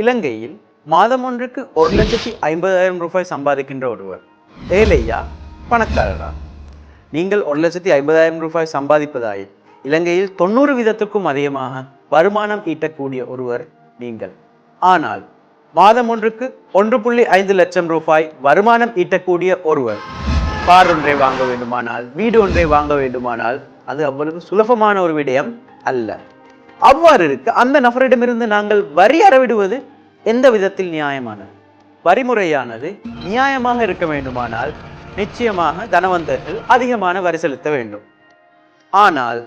இலங்கையில் மாதம் ஒன்றுக்கு ஒரு லட்சத்தி ஐம்பதாயிரம் ரூபாய் சம்பாதிக்கின்ற ஒருவர் ஏழையா பணக்காரரா? நீங்கள் ஒரு லட்சத்தி ஐம்பதாயிரம் ரூபாய் சம்பாதிப்பதாய் இலங்கையில் தொண்ணூறு வீதத்துக்கும் அதிகமாக வருமானம் ஈட்டக்கூடிய ஒருவர் நீங்கள். ஆனால் மாதம் ஒன்றுக்கு ஒன்று புள்ளி ஐந்து லட்சம் ரூபாய் வருமானம் ஈட்டக்கூடிய ஒருவர் கார் ஒன்றை வாங்க வேண்டுமானால் வீடு ஒன்றை வாங்க வேண்டுமானால் அது அவ்வளவு சுலபமான ஒரு விடயம் அல்ல. அவ்வாறு இருக்கு. அந்த நபரிடமிருந்து நாங்கள் வரி அறவிடுவது எந்த விதத்தில் நியாயமானது? வரிமுறையானது நியாயமாக இருக்க வேண்டுமானால் நிச்சயமாக தனவந்தர்கள் அதிகமான வரி செலுத்த வேண்டும். ஆனால்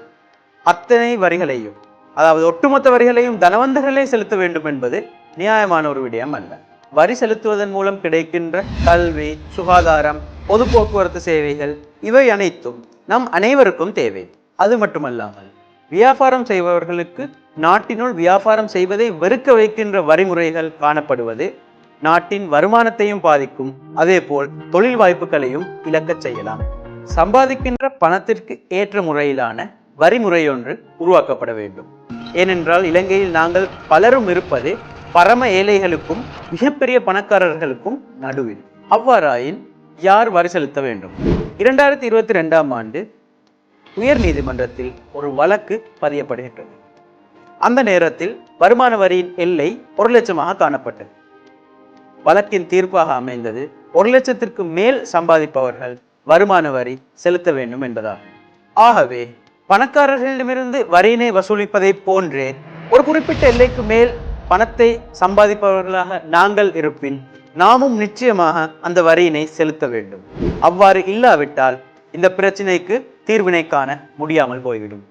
அத்தனை வரிகளையும் அதாவது ஒட்டுமொத்த வரிகளையும் தனவந்தர்களே செலுத்த வேண்டும் என்பது நியாயமான ஒரு விடயம் அல்ல. வரி செலுத்துவதன் மூலம் கிடைக்கின்ற கல்வி சுகாதாரம் பொது போக்குவரத்து சேவைகள் இவை அனைத்தும் நம் அனைவருக்கும் தேவை. அது மட்டுமல்லாமல் வியாபாரம் செய்பவர்களுக்கு நாட்டினுள் வியாபாரம் செய்வதை வெறுக்க வைக்கின்ற வரிமுறைகள் காணப்படுவது நாட்டின் வருமானத்தையும் பாதிக்கும். அதேபோல் தொழில் வாய்ப்புகளையும் இழக்கச் செய்யலாம். சம்பாதிக்கின்ற பணத்திற்கு ஏற்ற முறையிலான வரிமுறையொன்று உருவாக்கப்பட வேண்டும். ஏனென்றால் இலங்கையில் நாங்கள் பலரும் இருப்பது பரம ஏழைகளுக்கும் மிகப்பெரிய பணக்காரர்களுக்கும் நடுவில். அவ்வாறாயின் யார் வரி செலுத்த வேண்டும்? இரண்டாயிரத்தி இருபத்தி ரெண்டாம் ஆண்டு உயர் நீதிமன்றத்தில் ஒரு வழக்கு பதியப்படுகின்றது. அந்த நேரத்தில் வருமான வரியின் எல்லை ஒரு லட்சமாக காணப்பட்டது. வழக்கின் தீர்ப்பாக அமைந்தது ஒரு லட்சத்திற்கு மேல் சம்பாதிப்பவர்கள் வருமான வரி செலுத்த வேண்டும் என்பதாகும். ஆகவே பணக்காரர்களிடமிருந்து வரியினை வசூலிப்பதை போன்றே ஒரு குறிப்பிட்ட எல்லைக்கு மேல் பணத்தை சம்பாதிப்பவர்களாக நாங்கள் இருப்பின் நாமும் நிச்சயமாக அந்த வரியினை செலுத்த வேண்டும். அவ்வாறு இல்லாவிட்டால் இந்த பிரச்சினைக்கு தீர்வினை காண முடியாமல் போய்விடும்.